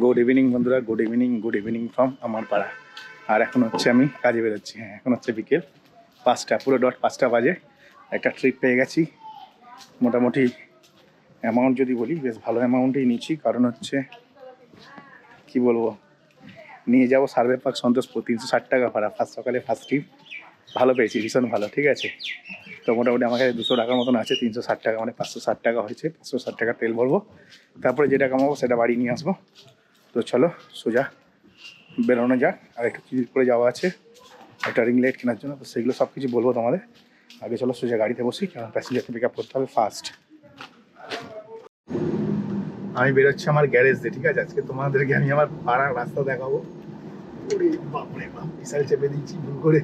Good evening বন্ধুরা। Good evening good evening from আমার পাড়া। আর এখন হচ্ছে আমি কাজে বেরোচ্ছি। হ্যাঁ এখন হচ্ছে বিকেল পাঁচটা, পুরো ডট পাঁচটা বাজে। একটা ট্রিপ পেয়ে গেছি। মোটামুটি অ্যামাউন্ট যদি বলি, বেশ ভালো অ্যামাউন্টেই নিচ্ছি। কারণ হচ্ছে, কি বলব? নিয়ে যাব সার্ভে পার্ক সন্তোষপুর। তিনশো ষাট টাকা ভাড়া। ফার্স্ট সকালে ফার্স্ট ট্রিপ ভালো পেয়েছি, ভীষণ ভালো, ঠিক আছে? তো মোটামুটি আমার কাছে দুশো টাকার মতন আছে, তিনশো ষাট টাকা মানে পাঁচশো ষাট টাকা হয়েছে। পাঁচশো ষাট টাকা তেল ভরবো। তারপরে যেটা কামাবো, সেটা বাড়ি নিয়ে আসব। তো চলো সোজা, বেরোনো যাক। আর একটু কি করে যাওয়া আছে। একটা রিং লাইট কেনার জন্য, তো সেগুলো সব কিছু বলব তোমাদের। আগে চলো সোজা গাড়িতে বসি, কারণ প্যাসেঞ্জারকে পিক আপ করতে হবে ফার্স্ট আমি বেরোচ্ছি আমার গ্যারেজ দিয়ে, ঠিক আছে? আজকে তোমাদেরকে আমি আমার পাড়ার রাস্তা দেখাবো। ওরে বাপরে বাপ, বিশাল চেপে দিচ্ছি, ভুল করে।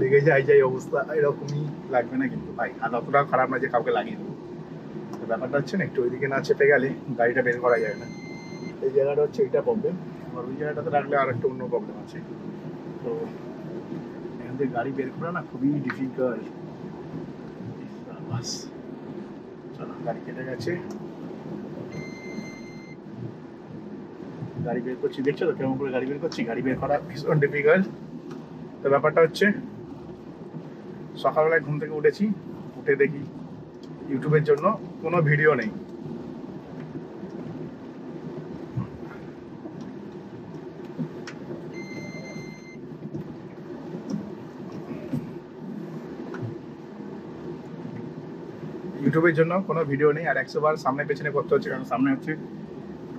লেগে যায়, যাই অবস্থা, এরকমই লাগবে না কিন্তু। ভাই, আর অতটাও খারাপ না যে কাউকে লাগিয়ে দেবো। ব্যাপারটা হচ্ছে না, একটু ওইদিকে না চেপে গেলে গাড়িটা বের করা যায় না। এই জায়গাটা হচ্ছে এইটা প্রবলেম আর ওই জায়গাটাতে রাখলে আর একটা অন্য প্রবলেম আছে। তো এখান থেকে গাড়ি বের করা না খুবই ডিফিকাল্ট বাস। চলো, গাড়ি কেটে গেছে। গাড়ি বের করছি। দেখছ তো কেমন করে গাড়ি বের করছি? গাড়ি বের করা ভীষণ ডিফিকাল্ট তো ব্যাপারটা হচ্ছে, সকালবেলায় ঘুম থেকে উঠেছি। উঠে দেখি ইউটিউবের জন্য কোনো ভিডিও নেই। ইউটিউবের জন্য কোনো ভিডিও নেই, আর একশো বার সামনে পেছনে করতে হচ্ছে, কারণ সামনে হচ্ছে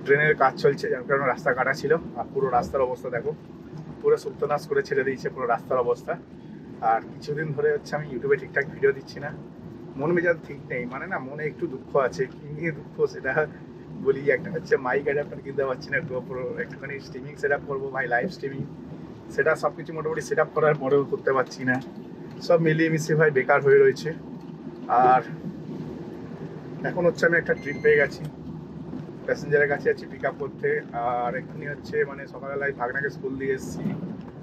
ট্রেনের কাজ চলছে, যার কারণে রাস্তা কাটা ছিল, আর পুরো রাস্তার অবস্থা দেখো, পুরো সুপ্তনাশ করে ছেড়ে দিয়েছে পুরো রাস্তার অবস্থা। আর কিছুদিন ধরে হচ্ছে আমি ইউটিউবে ঠিকঠাক ভিডিও দিচ্ছি না। মন মেজাজ ঠিক নেই মানে না মনে একটু দুঃখ আছে, কি নিয়ে দুঃখ সেটা বলি, একটা হচ্ছে মাইক অ্যাডাপ্টার কিনতে পারছি না গোপ্রো একটুখানি স্ট্রিমিং সেট আপ করব, ভাই লাইভ স্ট্রিমিং সেটা সব কিছু মোটামুটি সেট আপ করার পরেও করতে পারছি না। সব মিলিয়ে মিশিয়ে ভাই বেকার হয়ে রয়েছে। আর এখন হচ্ছে আমি একটা ট্রিপ পেয়ে গেছি। প্যাসেঞ্জারের কাছে আছি পিক আপ করতে। আর এক্ষুনি হচ্ছে মানে সকালবেলায় ভাগনাকে স্কুল দিয়ে এসেছি।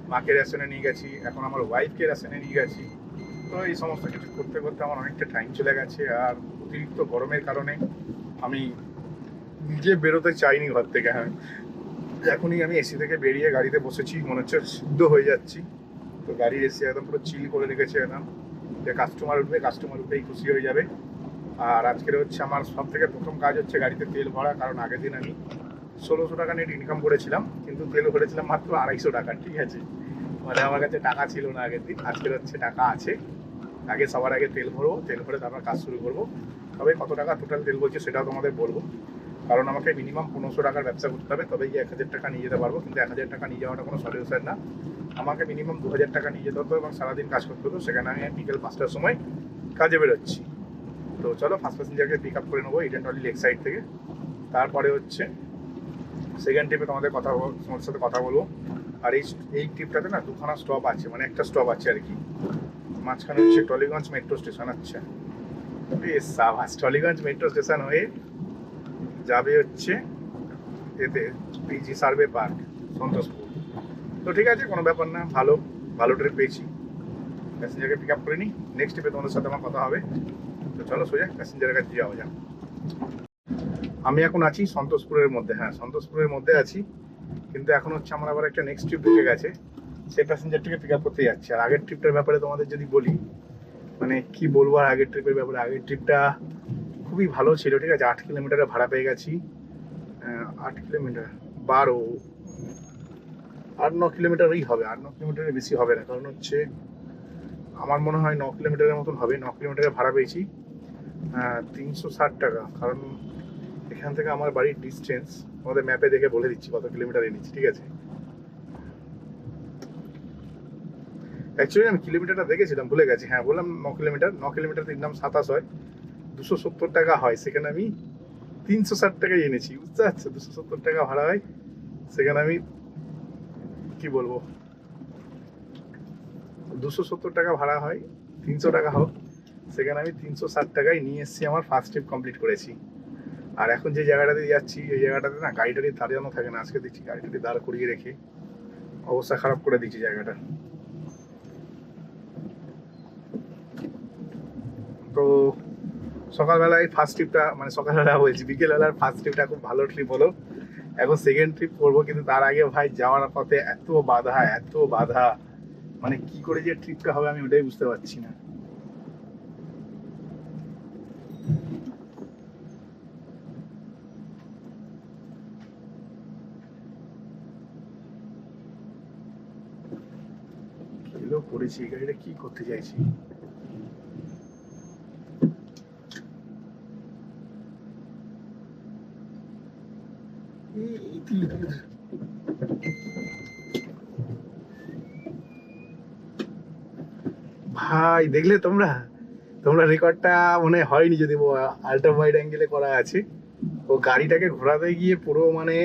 মাকে রেশনে নিয়ে গেছি। এখন আমার ওয়াইফকে রেশনে নিয়ে গেছি। তো এই সমস্ত কিছু করতে করতে আমার অনেকটা টাইম চলে গেছে। আর অতিরিক্ত গরমের কারণে আমি নিজে বেরোতে চাইনি ঘর থেকে। হ্যাঁ। এখনই আমি এসি থেকে বেরিয়ে গাড়িতে বসেছি। মনে হচ্ছে সিদ্ধ হয়ে যাচ্ছি। তো গাড়ির এসি একদম পুরো চিল করে রেখেছে একদম যে কাস্টমার উঠবে কাস্টমার উঠবেই খুশি হয়ে যাবে। আর আজকের হচ্ছে আমার সব থেকে প্রথম কাজ হচ্ছে গাড়িতে তেল ভরা, কারণ আগের দিন আমি ষোলোশো টাকা নেট ইনকাম করেছিলাম, কিন্তু তেল ভরেছিলাম মাত্র আড়াইশো টাকা, ঠিক আছে? মানে আমার কাছে টাকা ছিল না আগের দিন, আজকের হচ্ছে টাকা আছে। আগে সবার আগে তেল ভরবো, তেল ভরে তারপর কাজ শুরু করব। তবে কত টাকা টোটাল তেল বলছে সেটাও তোমাদের বলব। কারণ আমাকে মিনিমাম পনেরোশো টাকার ব্যবসা করতে হবে, তবেই এক হাজার টাকা নিয়ে যেতে পারব, কিন্তু এক হাজার টাকা নিয়ে যাওয়াটা কোনো সলিউশন না। আমাকে মিনিমাম দু হাজার টাকা নিয়ে যেতে হতো এবং সারাদিন কাজ করতে হতো সেখানে আমি বিকেল পাঁচটার সময় কাজে বেরোচ্ছি। তো চলো ফার্স্ট প্যাসেঞ্জারকে পিক আপ করে নেব ইডেন টলি লেক সাইড থেকে। তারপরে হচ্ছে সেকেন্ড ট্রিপে তোমাদের কথা তোমার সাথে কথা বলব। আর এই এই ট্রিপটাতে না দুখানা স্টপ আছে মানে একটা স্টপ আছে আর কি। মাঝখানে হচ্ছে টলিগঞ্জ মেট্রো স্টেশন আছে। সাবাস টলিগঞ্জ মেট্রো স্টেশন হয়ে যাবে হচ্ছে এতে পিজি সার্ভে পার্ক সন্তোষপুর। তো ঠিক আছে, কোনো ব্যাপার না, ভালো ভালো ট্রিপ পেয়েছি। প্যাসেঞ্জারকে পিক আপ করে নিই নেক্সট ট্রিপে তোমাদের সাথে আমার কথা হবে। চলো সোজা প্যাসেঞ্জারের কাছে যাওয়া যাক। আমি এখন আছি সন্তোষপুরের মধ্যে হ্যাঁ সন্তোষপুরের মধ্যে আছি। কিন্তু এখন হচ্ছে আমার আবার একটা নেক্সট ট্রিপ ঢুকে গেছে। সেই প্যাসেঞ্জারটিকে পিক আপ করতে যাচ্ছি। আর আগের ট্রিপটার ব্যাপারে তোমাদের যদি বলি মানে কি বলব আর আগের ট্রিপের ব্যাপারে? আগের ট্রিপটা খুবই ভালো ছিল, ঠিক আছে? আট কিলোমিটারে ভাড়া পেয়ে গেছি। আট কিলোমিটার, বারো। আট ন কিলোমিটারই হবে আট ন কিলোমিটারের বেশি হবে না। কারণ হচ্ছে, আমার মনে হয় ন কিলোমিটারের মতন হবে। ন কিলোমিটারে ভাড়া পেয়েছি। তিনশো ষাট টাকা। কারণ এখান থেকে আমার বাড়ির ডিস্টেন্স আমাদের ম্যাপে দেখে বলে দিচ্ছি কত কিলোমিটার এনেছি ঠিক আছে? অ্যাকচুয়ালি আমি কিলোমিটারটা দেখেছিলাম, ভুলে গেছি। হ্যাঁ বললাম ন কিলোমিটার ন কিলোমিটার তিন নাম সাতাশ হয়। দুশো সত্তর টাকা হয়, সেখানে আমি তিনশো ষাট টাকায় এনেছি, বুঝতে পারছ? দুশো সত্তর টাকা ভাড়া হয়, সেখানে আমি কি বলব? দুশো সত্তর টাকা ভাড়া হয়, তিনশো টাকা হোক। সেখানে আমি তিনশো ষাট টাকায় নিয়ে এসেছি, আমার ফার্স্ট ট্রিপ কমপ্লিট করেছি। আর এখন যে জায়গাটাতে যাচ্ছি, এই জায়গাটাতে না গাড়িটারি দাঁড়ানো থাকে না, আজকে দেখছি গাড়িটারি দাঁড় করিয়ে রেখে অবস্থা খারাপ করে দিচ্ছি জায়গাটা। তো সকালবেলায় ফার্স্ট ট্রিপটা মানে সকালবেলা বলছি, বিকেলবেলার ফার্স্ট ট্রিপটা খুব ভালো ট্রিপ হলো। এখন সেকেন্ড ট্রিপ করব, কিন্তু তার আগে ভাই যাওয়ার পথে এত বাধা এত বাধা। মানে কি করে যে ট্রিপটা হবে আমি ওটাই বুঝতে পারছি না। পড়েছি এই গাড়িটা কি করতে চাইছি? ভাই, দেখলে তোমরা? তোমরা রেকর্ডটা মনে হয়নি যদি আল্ট্রা ওয়াইড অ্যাঙ্গেলে করা আছে। ও গাড়িটাকে ঘোরাতে গিয়ে পুরো মানে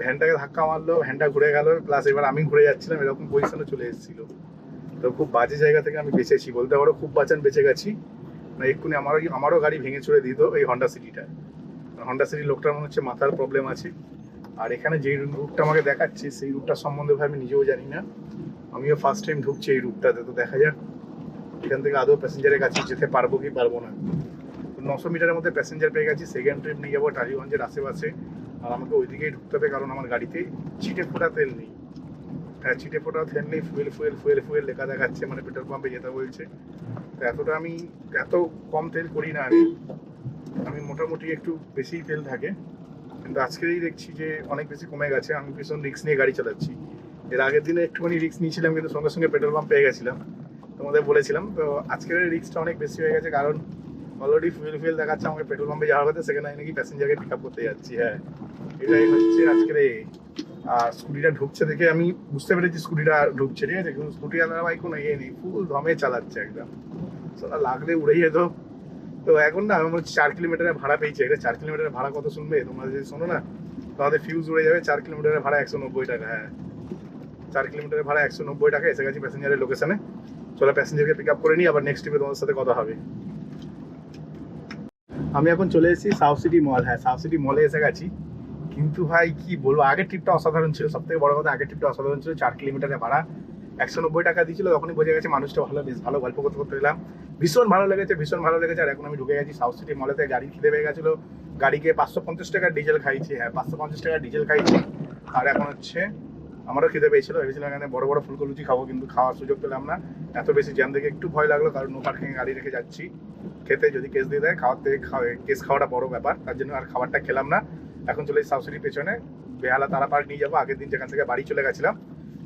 ভ্যানটাকে ধাক্কা মারলো, ভ্যানটা ঘুরে গেল প্লাস এবার আমি ঘুরে যাচ্ছিলাম, এরকম পজিশনে চলে এসেছিল। তো খুব বাজে জায়গা থেকে আমি বেঁচেছি। বলতে পারো খুব বাঁচান বেঁচে গেছি। না এক্ষুনি আমারও আমারও গাড়ি ভেঙে চড়ে দিত এই হন্ডা সিটিটা হন্ডা সিটি লোকটার মনে হচ্ছে মাথার প্রবলেম আছে। আর এখানে যে রুটটা আমাকে দেখাচ্ছে, সেই রুটটা সম্বন্ধে আমি নিজেও জানি না। আমিও ফার্স্ট টাইম ঢুকছি এই রুটটাতে তো দেখা যাক। এখান থেকে আদৌ প্যাসেঞ্জারের কাছে যেতে পারব কি পারব না। নশো মিটারের মধ্যে প্যাসেঞ্জার পেয়ে গেছি। সেকেন্ড ট্রিপ নিয়ে যাব টালিগঞ্জের আশেপাশে। আর আমাকে ওইদিকেই ঢুকতে হবে, কারণ আমার গাড়িতে ছিটে ফোটা তেল নেই। চিটে ফোটা নেই ফুয়েল ফুয়েল ফুয়েল ফুয়েল লেখা দেখাচ্ছে মানে পেট্রোল পাম্পে যেতে বলছে। তো এতটা আমি এত কম তেল করি না আমি। আমি মোটামুটি একটু বেশি তেল থাকে। কিন্তু আজকেই দেখছি যে অনেক বেশি কমে গেছে। আমি ভীষণ রিক্স নিয়ে গাড়ি চালাচ্ছি। এর আগের দিনে একটুখানি রিক্স নিয়েছিলাম, কিন্তু সঙ্গে সঙ্গে পেট্রোল পাম্প পেয়ে গেছিলাম। তোমাদের বলেছিলাম। তো আজকের রিক্সটা অনেক বেশি হয়ে গেছে, কারণ অলরেডি ফুয়েল ফুয়েল দেখাচ্ছে আমাকে পেট্রোল পাম্পে যাওয়ার কথা সেখানে নাকি প্যাসেঞ্জারকে পিক আপ করতে যাচ্ছি হ্যাঁ। এটাই হচ্ছে আজকের আর স্কুটিটা ঢুকছে দেখে আমি বুঝতে পেরেছি স্কুটিটা ঢুকছে, ঠিক আছে? কিন্তু স্কুটি আলাদা ভাই কোনো ইয়ে নেই ফুল দমে চালাচ্ছে একদম। লাগলে উড়ে যেত। তো এখন না আমার চার কিলোমিটারের ভাড়া পেয়েছি। এটা চার কিলোমিটারের ভাড়া কত শুনবে? তোমরা যদি শোনো না, তোমাদের ফিউজ উড়ে যাবে, চার কিলোমিটারের ভাড়া একশো নব্বই টাকা হ্যাঁ। চার কিলোমিটারের ভাড়া একশো নব্বই টাকা, এসে গেছি প্যাসেঞ্জারের লোকেশনে চলো প্যাসেঞ্জারকে পিক আপ করে নিই, আবার নেক্সট ট্রিপে তোমাদের সাথে কথা হবে। আমি এখন চলে এসেছি সাউথ সিটি মল হ্যাঁ সাউথ সিটি মলে এসে গেছি। কিন্তু ভাই, কি বলব? আগের ট্রিপটা অসাধারণ ছিল। সব থেকে বড় কথা, আগের ট্রিপটা অসাধারণ ছিল। চার কিলোমিটারের ভাড়া। একশো নব্বই টাকা দিয়েছিল, তখনই বোঝা গেছে মানুষটা ভালো, বেশ ভালো গল্প করতে করতে গেলাম। ভীষণ ভালো লেগেছে, ভীষণ ভালো লেগেছে। আর এখন আমি ঢুকে গেছি সাউথ সিটি মলেতে গাড়ি খিদে পেয়ে গেছিল। গাড়িকে পাঁচশো পঞ্চাশ টাকার ডিজেল খাইছি হ্যাঁ পাঁচশো পঞ্চাশ টাকার ডিজেল খাইছি আর এখন হচ্ছে আমারও খিদে পেয়েছিল। ভেবেছিলাম এখানে বড় বড় ফুলকো লুচি খাব, কিন্তু খাওয়ার সুযোগ পেলাম না। এত বেশি জ্যাম দেখে একটু ভয় লাগল, কারণ নো পার্কিং গাড়ি রেখে যাচ্ছি। খেতে যদি কেস দিয়ে দেয় খাওয়ার থেকে কেস খাওয়াটা বড় ব্যাপার। তার জন্য আর খাবারটা খেলাম না। এখন চলে সাউসিটির পেছনে। বেহালা তারা পার্ক নিয়ে যাব। আগের দিন যেখান থেকে বাড়ি চলে গেছিলাম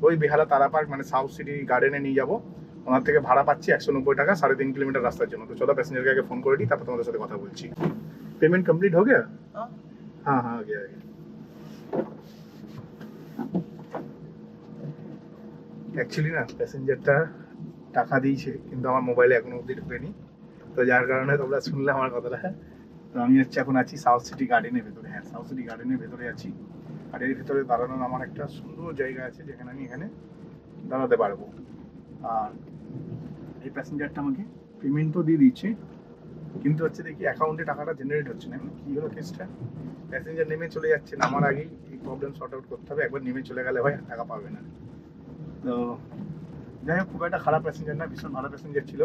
ওই বেহালা তারা পার্ক মানে সাউথ সিটি গার্ডেনে নিয়ে যাব। ওনার থেকে ভাড়া পাচ্ছি একশো নব্বই টাকা সাড়ে তিন কিলোমিটার রাস্তার জন্য। তো চলো প্যাসেঞ্জারকে আগে ফোন করে দিই তারপর তোমাদের সাথে কথা বলছি। পেমেন্ট কমপ্লিট হো হ্যাঁ। হ্যাঁ অ্যাকচুয়ালি না প্যাসেঞ্জারটা টাকা দিয়েছে কিন্তু আমার মোবাইলে এখনও অবধি ঢুকেনি। তো যার কারণে তোমরা শুনলে আমার কথাটা। হ্যাঁ তো আমি হচ্ছে এখন আছি সাউথ সিটি গার্ডেনের ভেতরে। হ্যাঁ সাউথ সিটি গার্ডেনের ভেতরে আছি। আর এর ভেতরে দাঁড়ানোর আমার একটা সুন্দর জায়গা আছে যেখানে আমি এখানে দাঁড়াতে পারব। আর এই প্যাসেঞ্জারটা আমাকে পেমেন্ট তো দিয়ে দিচ্ছে কিন্তু হচ্ছে দেখি অ্যাকাউন্টে টাকাটা জেনারেট হচ্ছে না। কি হলো কেসটা প্যাসেঞ্জার নেমে চলে যাচ্ছে নামার আগেই এই প্রবলেম সর্ট আউট করতে হবে। একবার নেমে চলে গেলে হয় টাকা পাবে না। তো যাই হোক, খুব একটা খারাপ প্যাসেঞ্জার না, ভীষণ ভালো প্যাসেঞ্জার ছিল।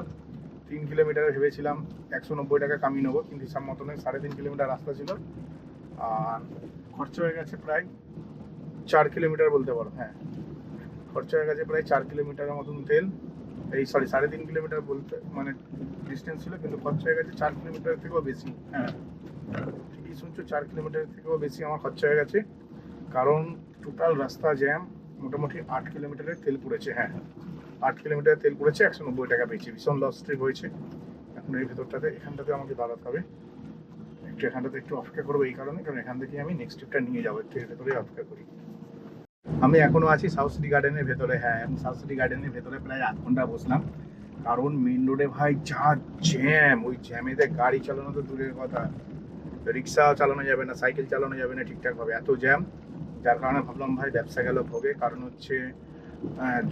তিন কিলোমিটারে ভেবেছিলাম একশো নব্বই টাকা কামিয়ে নেব, কিন্তু হিসাব মতন সাড়ে তিন কিলোমিটার রাস্তা ছিল। আর খরচা হয়ে গেছে প্রায় চার কিলোমিটার বলতে পারো হ্যাঁ। খরচা হয়ে গেছে প্রায় চার কিলোমিটারের মতন তেল। এই সরি সাড়ে তিন কিলোমিটার বলতে মানে ডিস্টেন্স ছিল, কিন্তু খরচা হয়ে গেছে চার কিলোমিটার থেকেও বেশি হ্যাঁ। ঠিকই শুনছো, চার কিলোমিটার থেকেও বেশি আমার খরচা হয়ে গেছে। কারণ টোটাল রাস্তা জ্যাম মোটামুটি আট কিলোমিটারের তেল পড়েছে হ্যাঁ। আট কিলোমিটার তেল পড়েছে, একশো নব্বই টাকা পেয়েছি। ভীষণ লস ট্রিপ হয়েছে। এখন এই ভেতরটাতে এখানটাতে আমাকে দাঁড়াতে হবে। একটু এখানটাতে একটু অপেক্ষা করব এই কারণে, কারণ এখান থেকে আমি নেক্সট ট্রিপটা নিয়ে যাব, একটু এর ভেতরে অপেক্ষা করি। আমি এখনও আছি সাউথ সিটি গার্ডেনের ভেতরে হ্যাঁ আমি সাউথ সিটি গার্ডেনের ভেতরে প্রায় আধ ঘণ্টা বসলাম। কারণ মেন রোডে ভাই যা জ্যাম ওই জ্যামেতে গাড়ি চালানো তো দূরের কথা। রিক্সা চালানো যাবে না, সাইকেল চালানো যাবে না ঠিকঠাকভাবে এত জ্যাম যার কারণে ভাবলাম ভাই ব্যবসা গেল ভোগে, কারণ হচ্ছে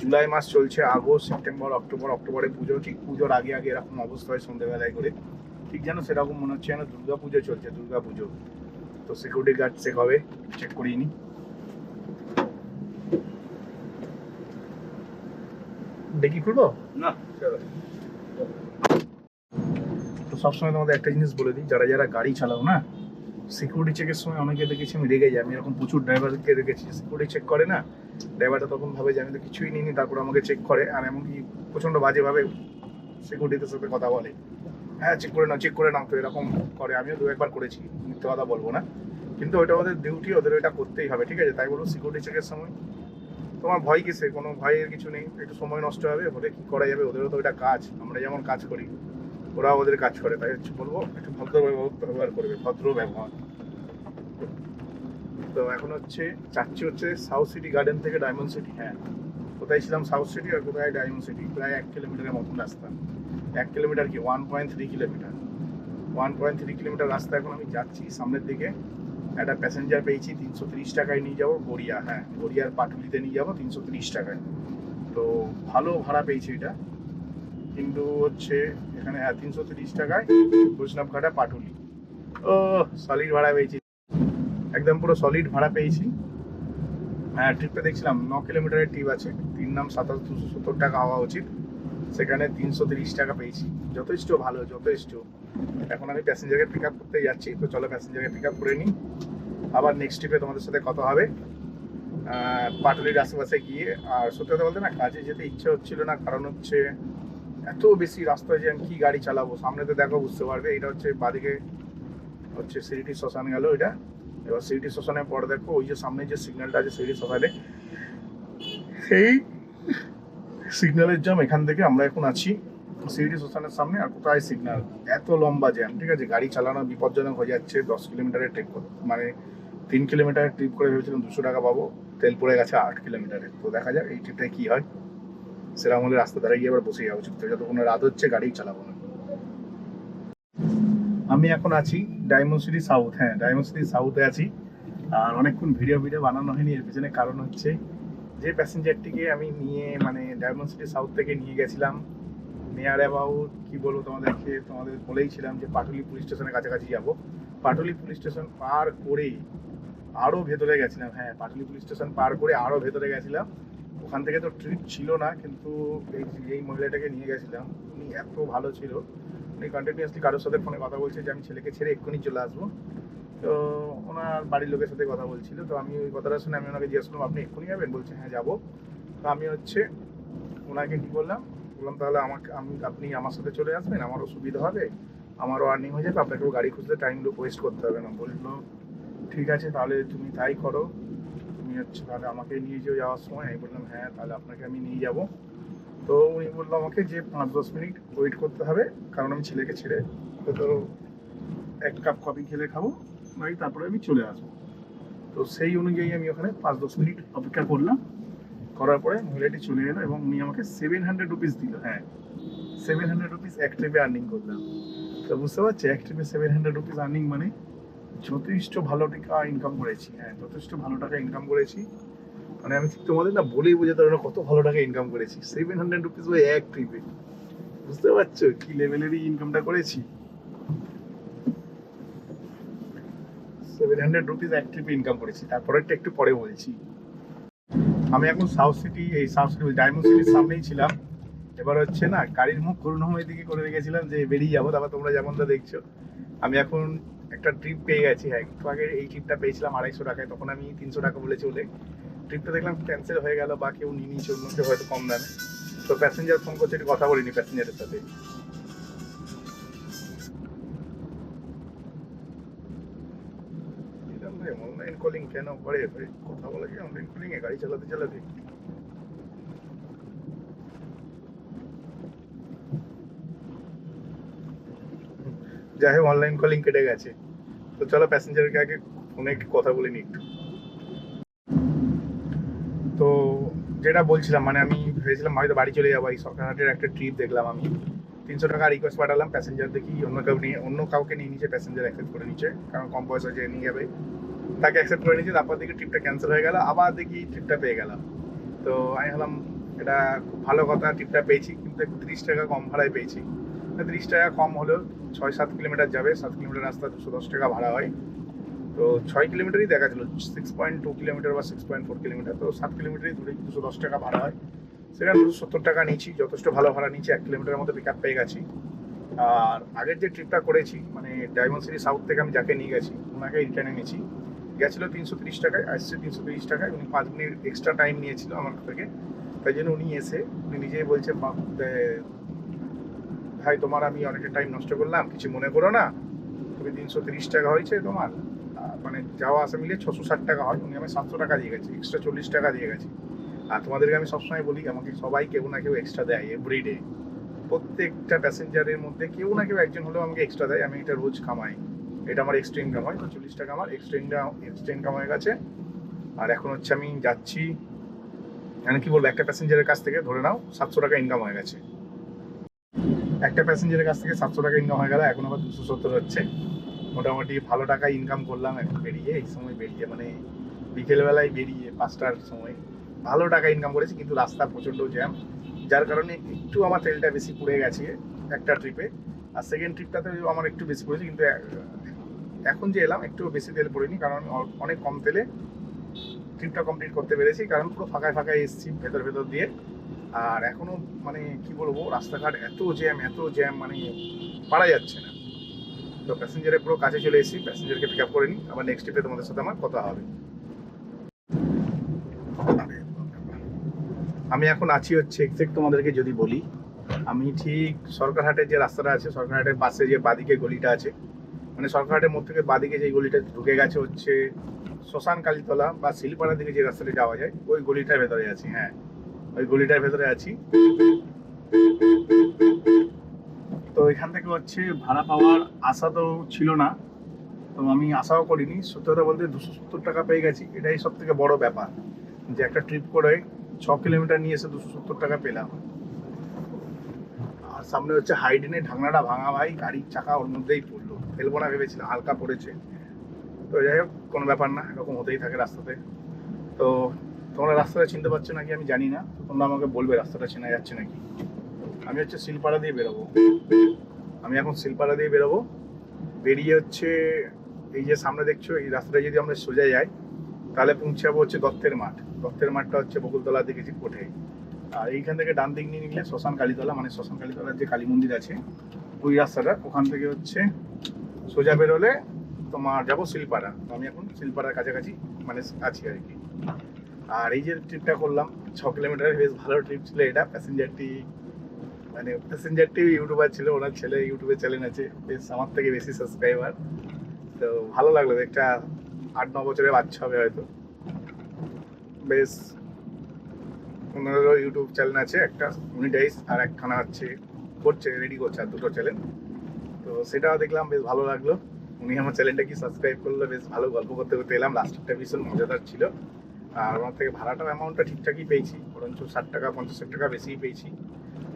জুলাই মাস চলছে আগস্ট সেপ্টেম্বর অক্টোবর অক্টোবরে পুজো ঠিক পুজোর আগে আগে এরকম অবস্থা হয় সন্ধ্যেবেলায় করে। ঠিক যেন সেরকম মনে হচ্ছে যেন দুর্গা পুজো চলছে দুর্গা পুজো। তো সিকিউরিটি গার্ড চেক হবে চেক করিয়ে নি ডেকি খুলবো? না। তো সবসময় তোমাদের একটা জিনিস বলে দিই যারা যারা গাড়ি চালাও না সিকিউরিটি চেকের সময় অনেকে দেখেছি আমি রেগে যাই আমি এরকম প্রচুর ড্রাইভারকে দেখেছি সিকিউরিটি চেক করে না ড্রাইভারটা তখন ভাবে যে আমি তো কিছুই নিইনি, তারপর আমাকে চেক করে। আর এমনকি প্রচণ্ড বাজেভাবে সিকিউরিটিদের সাথে কথা বলে। হ্যাঁ চেক করে নাও চেক করে নাও, তো এরকম করে। আমিও দু একবার করেছি, মিথ্যে কথা বলব না। কিন্তু ওটা ওদের ডিউটি ওদের ওইটা করতেই হবে, ঠিক আছে? তাই বলব সিকিউরিটি চেকের সময়। তোমার ভয় কিসে? কোনো ভয়ের কিছু নেই। একটু সময় নষ্ট হবে হলে কী করা যাবে? ওদেরও তো ওটা কাজ। আমরা যেমন কাজ করি ওরা ওদের কাজ করে। তাই হচ্ছে বলব, একটু ভদ্র ব্যবহার করবে, ভদ্র ব্যবহার। তো এখন হচ্ছে, চাচ্ছি হচ্ছে সাউথ সিটি গার্ডেন থেকে ডায়মন্ড সিটি হ্যাঁ। কোথায় ছিলাম সাউথ সিটি আর কোথায় ডায়মন্ড সিটি প্রায় এক কিলোমিটারের মতন রাস্তা। এক কিলোমিটার কি? One point three kilometre one point three kilometre রাস্তা এখন আমি যাচ্ছি সামনের দিকে। একটা প্যাসেঞ্জার পেয়েছি, তিনশো তিরিশ টাকায় নিয়ে যাব, গড়িয়া হ্যাঁ গড়িয়ার পাটুলিতে নিয়ে যাব, তিনশো তিরিশ টাকায়। তো ভালো ভাড়া পেয়েছি এটা। কিন্তু হচ্ছে এখানে হ্যাঁ তিনশো তিরিশ টাকায় বৈষ্ণবঘাটা পাটুলি। ও সলিড ভাড়া পেয়েছি। একদম পুরো সলিড ভাড়া পেয়েছি। হ্যাঁ ট্রিপটা দেখছিলাম, ন কিলোমিটারের ট্রিপ আছে। তিন নাম সাতাশ, দুশো সত্তর টাকা হওয়া উচিত। সেখানে তিনশো তিরিশ টাকা পেয়েছি। যথেষ্ট ভালো, যথেষ্ট। এখন আমি প্যাসেঞ্জারকে পিক আপ করতে যাচ্ছি, তো চলো প্যাসেঞ্জারকে পিক আপ করে নিই। আবার নেক্সট ট্রিপে তোমাদের সাথে কথা হবে। পাটুলির আশেপাশে গিয়ে। আর সত্যি কথা বলতে না, কাজে যেতে ইচ্ছে হচ্ছিল না, কারণ হচ্ছে এত বেশি রাস্তায় যে আমি কী গাড়ি চালাবো? সামনে তো দেখো, বুঝতে পারবে, এটা হচ্ছে বাদিকে হচ্ছে সিরিটি শ্মশান গেল, এটা। এবার সিরিটি শ্মশানের পর দেখো ওই যে সামনে যে সিগন্যালটা আছে সিরিটি শ্মশানে সেই সিগন্যালের জ্যাম এখান থেকে আমরা এখন আছি সিরিটি শ্মশানের সামনে আর কোথায় সিগন্যাল এত লম্বা জ্যাম ঠিক আছে গাড়ি চালানো বিপজ্জনক হয়ে যাচ্ছে দশ কিলোমিটারের ট্রিপ করে মানে তিন কিলোমিটারের ট্রিপ করে ভেবেছিলাম দুশো টাকা পাবো তেল পড়ে গেছে আট কিলোমিটারের তো দেখা যাক এই ট্রিপটায় কি হয় সেরকম হলে রাস্তা ধারে গিয়ে আবার বসে যাব চুপচাপ যতক্ষণ রাত হচ্ছে গাড়ি চালাবো না আমি এখন আছি ডায়মন্ড সিটি সাউথ হ্যাঁ ডায়মন্ড সিটি সাউথে আছি। আর অনেকক্ষণ ভিডিও ভিডিও বানানো হয়নি, এর পিছনে কারণ হচ্ছে যে প্যাসেঞ্জারটিকে আমি নিয়ে মানে ডায়মন্ড সিটি সাউথ থেকে নিয়ে গেছিলাম। নিয়ার অ্যাবাউট কি বলব তোমাদেরকে, তোমাদের বলেইছিলাম যে পাটুলি পুলিশ স্টেশনের কাছাকাছি যাব। পাটুলি পুলিশ স্টেশন পার করেই আরও ভেতরে গেছিলাম হ্যাঁ পাটুলি পুলিশ স্টেশন পার করে আরও ভেতরে গেছিলাম। ওখান থেকে তো ট্রিপ ছিল না, কিন্তু এই এই মহিলাটাকে নিয়ে গেছিলাম। উনি এত ভালো ছিল। উনি কন্টিনিউয়াসলি কারোর সাথে ফোনে কথা বলছে যে আমি ছেলেকে ছেড়ে এক্ষুনি চলে আসব। তো ওনার বাড়ির লোকের সাথে কথা বলছিল। তো আমি ওই কথাটা শুনে আমি ওনাকে জিজ্ঞেস করলাম, আপনি এক্ষুনি যাবেন? বলছে হ্যাঁ যাব। তো আমি হচ্ছে ওনাকে কি বললাম? বললাম, তাহলে আমাকে, আমি, আপনি আমার সাথে চলে আসবেন আমারও সুবিধা হবে, আমারও আর্নিং হয়ে যাবে, আপনাকেও গাড়ি খুঁজতে টাইম ওয়েস্ট করতে হবে না। বলল, ঠিক আছে, তাহলে তুমি তাই করো। তুমি হচ্ছে তাহলে আমাকে নিয়ে যেও যাওয়ার সময়। আমি বললাম হ্যাঁ তাহলে আপনাকে আমি নিয়ে যাব। তো উনি বলল, আমাকে যে পাঁচ দশ মিনিট ওয়েট করতে হবে, কারণ আমি ছেলেকে ছেড়ে হয়তো এক কাপ কফি খেলে খাব, নয় তারপরে আমি চলে আসব। তো সেই অনুযায়ী আমি ওখানে পাঁচ দশ মিনিট অপেক্ষা করলাম। করার পরে মহিলাটি চলে এলো এবং উনি আমাকে সেভেন হান্ড্রেড রুপিস দিল। হ্যাঁ সেভেন হান্ড্রেড রুপিস এক ট্রিপে আর্নিং করলাম। তো বুঝতে পারছি এক ট্রিপে সেভেন হান্ড্রেড রুপিস আর্নিং মানে যথেষ্ট ভালো টাকা ইনকাম করেছি। হ্যাঁ যথেষ্ট ভালো টাকা ইনকাম করেছি। মানে আমি ঠিক তোমাদের না বলেই বোঝাতে পারব না কত ভালো টাকা ইনকাম করেছি। সেভেন হান্ড্রেড রুপিস ওই এক ট্রিপে বুঝতে পারছ কি লেভেলেরই ইনকামটা করেছি? সেভেন হান্ড্রেড রুপিস এক ট্রিপে ইনকাম করেছি। তারপরেরটা একটু পরে আমি এখন সাউথ সিটি এই সাউথ সিটি ডায়মন্ড সিটির সামনেই ছিলাম। এবার হচ্ছে না, গাড়ির মুখ করুণাময় দিকে করে রেখেছিলাম যে বেরিয়ে যাব। তারপর তোমরা যেমনটা দেখছ, আমি এখন একটা ট্রিপ পেয়ে গেছি। হ্যাঁ একটু আগে এই ট্রিপটা পেয়েছিলাম আড়াইশো টাকায়। তখন আমি তিনশো টাকা বলে চলে ট্রিপটা দেখলাম ক্যান্সেল হয়ে গেল বা কেউ নিয়ে নিয়েছে অন্য কেউ হয়তো কম দামে। তো প্যাসেঞ্জার ফোন করছে, একটু কথা বলিনি প্যাসেঞ্জারের সাথে। অনলাইন কলিং কেন করে? কথা বলা অনলাইন কলিং এ গাড়ি চালাতে চালাতে। যাই হোক অনলাইন কলিং কেটে গেছে। তো চলো প্যাসেঞ্জারকে আগে ফোনে কথা বলে নিই একটু। তো যেটা বলছিলাম মানে আমি ভেবেছিলাম হয়তো বাড়ি চলে যাব, এই সরকারহাটের একটা ট্রিপ দেখলাম আমি। তিনশো টাকা রিকোয়েস্ট পাঠালাম প্যাসেঞ্জার দেখি অন্য কেউ নিয়ে অন্য কাউকে নিয়ে নিচ্ছে প্যাসেঞ্জার অ্যাকসেপ্ট করে নিচ্ছে কারণ কম পয়সা যে নিয়ে যাবে। তাকে অ্যাকসেপ্ট করে নিচ্ছে তারপর দেখি ট্রিপটা ক্যান্সেল হয়ে গেল, আবার দেখি ট্রিপটা পেয়ে গেলাম। তো আমি ভাবলাম, এটা খুব ভালো কথা ট্রিপটা পেয়েছি, কিন্তু তিরিশ টাকা কম ভাড়ায় পেয়েছি। তিরিশ টাকা কম হলেও ছয় সাত কিলোমিটার যাবে, সাত কিলোমিটার রাস্তা দুশো দশ টাকা ভাড়া হয়। তো ছয় কিলোমিটারই দেখা ছিল সিক্স পয়েন্ট টু কিলোমিটার বা সিক্স পয়েন্ট ফোর কিলোমিটার, তো সাত কিলোমিটারই ধরে দুশো দশ টাকা ভাড়া হয়। সেখানে দুশো সত্তর টাকা নিয়েছি, যথেষ্ট ভালো ভাড়া নিয়েছি, এক কিলোমিটারের মতো পিক আপ পেয়ে গেছি। আর আগের যে ট্রিপটা করেছি মানে ডায়মন্ড সিটি সাউথ থেকে আমি যাকে নিয়ে গেছি ওনাকে রিটার্নে নিয়েছি। গেছিল তিনশো তিরিশ টাকায়, আসছে তিনশো তিরিশ টাকায়, উনি পাঁচ মিনিট এক্সট্রা টাইম নিয়েছিল আমার থেকে। তাই জন্য উনি এসে, উনি নিজেই বলছে ভাই, তোমার আমি অনেকটা টাইম নষ্ট করলাম, কিছু মনে করো না। তুমি তিনশো তিরিশ টাকা হয়েছে তোমার। মানে যাওয়া আসা মিলে ছশো ষাট টাকা হয়। উনি আমি সাতশো টাকা দিয়ে গেছি এক্সট্রা চল্লিশ টাকা দিয়ে গেছি। আর তোমাদেরকে আমি সবসময় বলি, আমাকে সবাই কেউ না কেউ এক্সট্রা দেয় এভরিডে প্রত্যেকটা প্যাসেঞ্জারের মধ্যে কেউ না কেউ একজন হলেও আমাকে এক্সট্রা দেয়। আমি এটা রোজ কামাই। এটা আমার এক্সট্রা ইনকাম হয় চল্লিশ টাকা আমার এক্সট্রা ইনকাম এক্সট্রা ইনকাম হয়ে গেছে। আর এখন হচ্ছে আমি যাচ্ছি মানে কি বলব, একটা প্যাসেঞ্জারের কাছ থেকে, ধরে নাও, সাতশো টাকা ইনকাম হয়ে গেছে। একটা প্যাসেঞ্জারের কাছ থেকে সাতশো টাকা ইনকাম হয়ে গেল, এখন আবার দুশো সত্তর হচ্ছে। মোটামুটি ভালো টাকা ইনকাম করলাম এখন বেরিয়ে, এই সময় বেরিয়ে মানে বিকেলবেলায় বেরিয়ে, পাঁচটার সময় ভালো টাকা ইনকাম করেছি, কিন্তু রাস্তা প্রচণ্ড জ্যাম যার কারণে একটু আমার তেলটা বেশি পুড়ে গেছে একটা ট্রিপে আর সেকেন্ড ট্রিপটাতে আমার একটু বেশি পড়েছে, কিন্তু এখন যে এলাম, একটু বেশি তেল পড়েনি, কারণ অনেক কম তেলে ট্রিপটা কমপ্লিট করতে পেরেছি, কারণ পুরো ফাঁকায় ফাঁকায় এসেছি ভেতর ভেতর দিয়ে। আর এখনও মানে কি বলব, রাস্তাঘাট এত জ্যাম এত জ্যাম মানে পারা যাচ্ছে না। তো প্যাসেঞ্জারের পুরো কাছে চলে এসেছি প্যাসেঞ্জারকে পিক আপ করে নিই। আবার নেক্সট ট্রিপে তোমাদের সাথে আমার কথা হবে। আমি এখন আছি হচ্ছে এক্সাক্ট তোমাদেরকে যদি বলি, আমি ঠিক সরকারহাটের যে রাস্তাটা আছে, সরকারহাটের পাশে যে বাদিকে গলিটা আছে মানে সরকারহাটের মধ্যে থেকে বাদিকে যে গলিটা ঢুকে গেছে হচ্ছে শ্মশান কালীতলা বা শিলপাড়ার দিকে যে রাস্তাটা যাওয়া যায়, ওই গলিটার ভেতরে আছি হ্যাঁ। ওই গলিটার ভেতরে আছি। তো এখান থেকে হচ্ছে ভাড়া পাওয়ার আশা তো ছিল না। তো আমি আশাও করিনি। সত্যি কথা বলতে দুশো সত্তর টাকা পেয়ে গেছি। এটাই সব থেকে বড় ব্যাপার যে একটা ট্রিপ করে ছ কিলোমিটার নিয়ে এসে দুশো সত্তর টাকা পেলাম। আর সামনে হচ্ছে হাইডেনে ঢাকনাটা ভাঙা ভাই, গাড়ির চাকা ওর মধ্যেই পড়ল। ফেলব না ভেবেছিলাম হালকা পড়েছে। তো যাই হোক, কোনো ব্যাপার না, এরকম হতেই থাকে রাস্তাতে। তো তোমরা রাস্তাটা চিনতে পারছ নাকি আমি জানি না। তোমরা আমাকে বলবে রাস্তাটা চেনা যাচ্ছে নাকি। আমি হচ্ছে শিলপাড়া দিয়ে বেরোবো। আমি এখন শিলপাড়া দিয়ে বেরোবো। বেরিয়ে হচ্ছে এই যে সামনে দেখছ, এই রাস্তাটা যদি আমরা সোজা যাই, তাহলে পৌঁছাবো হচ্ছে দত্তের মাঠ। দত্তের মাঠটা হচ্ছে বকুলতলা দিকে যে ওঠে আর এইখান থেকে ডান দিক নিয়ে নিলে শ্মশান কালীতলা মানে শ্মশান কালীতলার যে কালী মন্দির আছে, ওই রাস্তাটা। ওখান থেকে হচ্ছে সোজা বেরোলে তোমার যাব শিলপাড়া। তো আমি এখন শিলপাড়ার কাছাকাছি মানে আছি আর কি। আর এই যে ট্রিপটা করলাম, ছ কিলোমিটার বেশ ভালো ট্রিপ ছিল এটা প্যাসেঞ্জারটি মানে প্যাসেঞ্জারটি ইউটিউবার ছিল, ওনার ছেলে ইউটিউবে চ্যানেল আছে, বেশ আমার থেকে বেশি সাবস্ক্রাইবার তো ভালো লাগল, একটা আট, ন বছরের বাচ্চা হবে হয়তো। বেশ ওনারও ইউটিউব চ্যানেল আছে একটা উনিটাইস আর একখানা হচ্ছে করছে রেডি করছে, আর দুটো চ্যানেল তো সেটাও দেখলাম, বেশ ভালো লাগল। উনি আমার চ্যানেলটা কি সাবস্ক্রাইব করল, বেশ ভালো গল্প করতে করতে এলাম। লাস্টটা ভীষণ মজাদার ছিল। আর ওনার থেকে ভাড়াটার অ্যামাউন্টটা ঠিকঠাকই পেয়েছি, বরঞ্চ ষাট টাকা, পঞ্চাশ টাকা বেশিই পেয়েছি।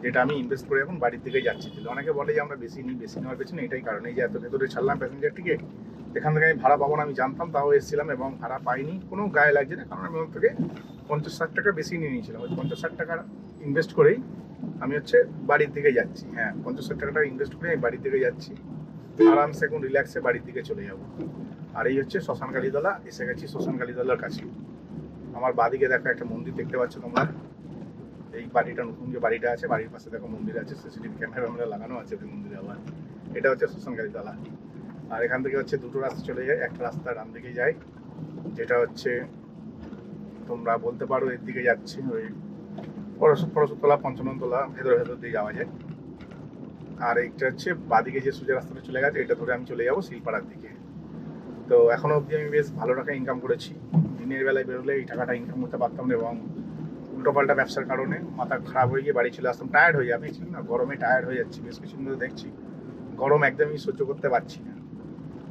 যেটা আমি ইনভেস্ট করে এখন বাড়ির দিকে যাচ্ছি। ছিল অনেকে বলে যে আমরা বেশি নিই, বেশি নেওয়ার পেছনে এটাই কারণ। এই যে এত ভেতরে ছাড়লাম প্যাসেঞ্জারটিকে এখান থেকে আমি ভাড়া পাবো না, আমি জানতাম, তাও এসেছিলাম এবং ভাড়া পাইনি। কোনো গায়ে লাগছে না, কারণ আমি ওর থেকে পঞ্চাশ ষাট টাকা বেশি নিয়ে নিয়েছিলাম। ওই পঞ্চাশ ষাট টাকা ইনভেস্ট করেই আমি হচ্ছে বাড়ির দিকে যাচ্ছি। হ্যাঁ পঞ্চাশ ষাট টাকাটা ইনভেস্ট করে আমি বাড়ির দিকে যাচ্ছি। আরামসে এখন রিল্যাক্সে বাড়ির দিকে চলে যাব। আর এই হচ্ছে শ্মশান কালীতলা এসে গেছি শ্মশান কালীতলার কাছে। আমার বাদিকে দেখো একটা মন্দির দেখতে পাচ্ছ তোমরা। এই বাড়িটা নতুন যে বাড়িটা আছে, বাড়ির পাশে দেখো মন্দির আছে, সিসিটিভি ক্যামেরা আমরা লাগানো আছে মন্দিরে আবার। এটা হচ্ছে শ্মশান কালীতলা আর এখান থেকে হচ্ছে দুটো রাস্তা চলে যায়, একটা রাস্তা ডান দিকে যায়, যেটা হচ্ছে তোমরা বলতে পারো এর দিকে যাচ্ছে ওই পরশু পরশুতলা পঞ্চমতলা ভেতরে ভেতর দিয়ে যাওয়া যায়। আর এইটা হচ্ছে বাদিকে যে সোজা রাস্তাটা চলে গেছে, এটা ধরে আমি চলে যাব শিলপাড়ার দিকে। তো এখনও অবধি আমি বেশ ভালো টাকা ইনকাম করেছি। দিনের বেলায় বেরোলে এই টাকাটা ইনকাম করতে পারতাম না এবং উল্টোপাল্টা ব্যবসার কারণে মাথা খারাপ হয়ে গিয়ে বাড়ি চলে আসতাম। টায়ার্ড হয়ে যাবে ছিল না, গরমে টায়ার্ড হয়ে যাচ্ছি, বেশ কিছু ধরে দেখছি গরম একদমই সহ্য করতে পারছি না।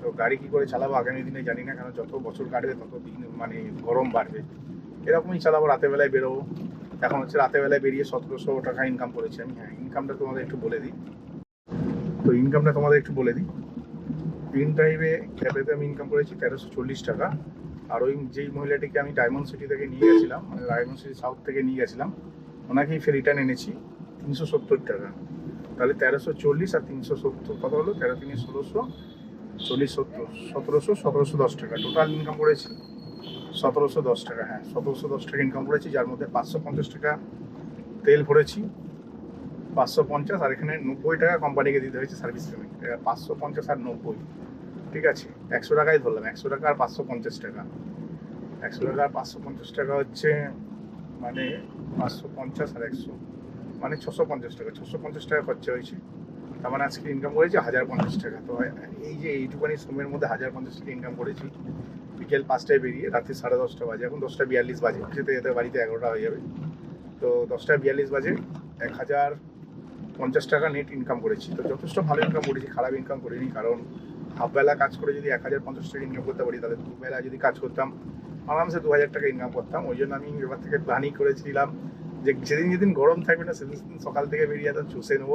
তো গাড়ি কি করে চালাবো আগামী দিনে জানি না, কারণ যত বছর কাটবে তত দিন মানে গরম বাড়বে। এরকমই চালাবো রাতের বেলায় বেরোবো। এখন হচ্ছে রাতের বেলায় বেরিয়ে সতেরোশো টাকা ইনকাম করেছি আমি। হ্যাঁ ইনকামটা তোমাদের একটু বলে দিই। তো ইনকামটা তোমাদের একটু বলে দিই। তিন টাইমে ক্যাবেতে আমি ইনকাম করেছি তেরোশো চল্লিশ টাকা। আর ওই যেই মহিলাটিকে আমি ডায়মন্ড সিটি থেকে নিয়ে গেছিলাম মানে ডায়মন্ড সিটি সাউথ থেকে নিয়ে গেছিলাম, ওনাকেই ফের রিটার্ন এনেছি তিনশো সত্তর টাকা। তাহলে তেরোশো চল্লিশ আর তিনশো সত্তর, কত হলো? তেরো তিন ষোলোশো, চল্লিশ সত্তর, সতেরোশো সতেরোশো দশ টাকা। টোটাল ইনকাম করেছি সতেরোশো দশ টাকা হ্যাঁ সতেরোশো দশ টাকা ইনকাম করেছি, যার মধ্যে পাঁচশো পঞ্চাশ টাকা তেল ভরেছি, পাঁচশো পঞ্চাশ আর এখানে নব্বই টাকা কোম্পানিকে দিতে হয়েছে সার্ভিস পেমেন্ট পাঁচশো পঞ্চাশ আর নব্বই। ঠিক আছে, একশো টাকাই ধরলাম, একশো টাকা আর পাঁচশো পঞ্চাশ টাকা। একশো টাকা আর পাঁচশো পঞ্চাশ টাকা হচ্ছে মানে পাঁচশো পঞ্চাশ আর একশো মানে ছশো পঞ্চাশ টাকা, ছশো পঞ্চাশ টাকা খরচা হয়েছে। তার মানে আজকে ইনকাম করেছি হাজার পঞ্চাশ টাকা। তো এই যে এইটুখানি সময়ের মধ্যে হাজার পঞ্চাশ টাকা ইনকাম করেছি, বিকেল পাঁচটায় বেরিয়ে, রাত্রি সাড়ে দশটা বাজে, এখন দশটা বিয়াল্লিশ বাজে, যেতে যেতে বাড়িতে এগারোটা হয়ে যাবে। তো দশটা বিয়াল্লিশ বাজে, এক হাজার পঞ্চাশ টাকা নেট ইনকাম করেছি। তো যথেষ্ট ভালো ইনকাম করেছি, খারাপ ইনকাম করিনি, কারণ হাফবেলা কাজ করে যদি এক হাজার পঞ্চাশ টাকা ইনকাম করতে পারি, তাহলে দুবেলা যদি কাজ করতাম, আরামসে দু হাজার টাকা ইনকাম করতাম। ওই জন্য আমি এবার থেকে প্ল্যানিং করেছিলাম যে যেদিন যেদিন গরম থাকবে না, সেদিন সেদিন সকাল থেকে বেরিয়ে যেতাম চুষে নেব।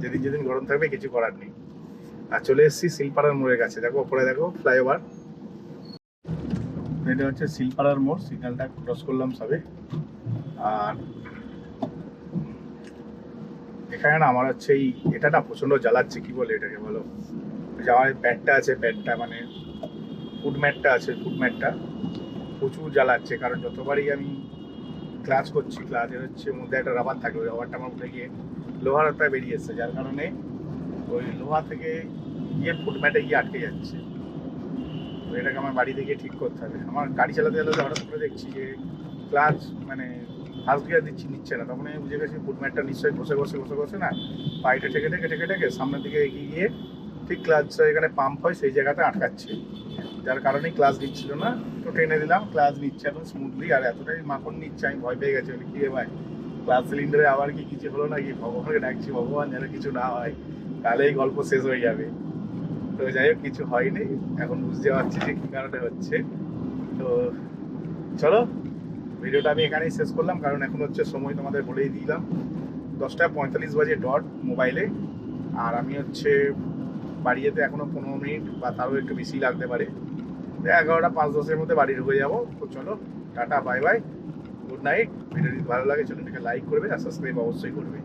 যেদিন যেদিন গরম থাকবে, কিছু করার নেই। আর চলে এসেছি শিলপাড়ার মোড়ের কাছে। দেখো, ওপরে দেখো, ফ্লাইওভার। এটা হচ্ছে শিলপাড়ার মোড়, সিগন্যালটা ক্রস করলাম সবে। আর এখানে না আমার হচ্ছে এই এটা না প্রচণ্ড জ্বালাচ্ছে, কি বলে এটাকে বলো? ওই যে প্যাডটা আছে প্যাডটা মানে ফুড ম্যাটটা আছে ফুড ম্যাটটা প্রচুর জ্বালাচ্ছে, কারণ যতবারই আমি ক্লাস করছি ক্লাসের হচ্ছে মধ্যে একটা রাবার থাকে, ওই রাবারটা আমার উঠে গিয়ে লোহার একটা বেরিয়ে এসছে, যার কারণে ওই লোহা থেকে গিয়ে ফুড ম্যাটে গিয়ে আটকে যাচ্ছে। তো এটাকে আমার বাড়ি থেকে ঠিক করতে হবে। আমার গাড়ি চালাতে চালাতে হঠাৎ করে দেখছি যে ক্লাচ মানে ফার্স্ট গিয়ার দিচ্ছি, নিচ্ছে না। তখন আমি বুঝে গেছি ফুটম্যাটটা নিশ্চয়ই ঘষে ঘষে ঘষে ঘষে না। পাইটা ঠেকে ঠেকে ঠেকে ঠেকে সামনের দিকে এগিয়ে গিয়ে ঠিক ক্লাচটা এখানে পাম্প হয়, সেই জায়গাটা আটকাচ্ছে। যার কারণে ক্লাস দিচ্ছিল না। তো টেনে দিলাম ক্লাস নিচ্ছে এখন স্মুথলি আর এতটাই মাখন নিচ্ছে, আমি ভয় পেয়ে গেছি কি রে ভাই ক্লাস সিলিন্ডারে আবার কি কিছু হলো নাকি? ভগবানকে ডাকছি, ভগবান যেন কিছু না হয় তাহলে এই গল্প শেষ হয়ে যাবে। তো যাই হোক, কিছু হয়নি। এখন বুঝতে পারছি যে কী কারণে হচ্ছে। তো চলো, ভিডিওটা আমি এখানেই শেষ করলাম, কারণ এখন হচ্ছে সময় তোমাদের বলেই দিলাম। দশটা পঁয়তাল্লিশ বাজে ডট মোবাইলে আর আমি হচ্ছে বাড়ি যেতে এখনও পনেরো মিনিট বা তারও একটু বেশি লাগতে পারে। এগারোটা পাঁচ দশের মধ্যে বাড়ি ঢুকে যাব। তো চলো, tata, bye bye, good night. ভিডিওটি ভালো লাগে, চ্যানেলটিকে লাইক করবে আর সাবস্ক্রাইব অবশ্যই করবে।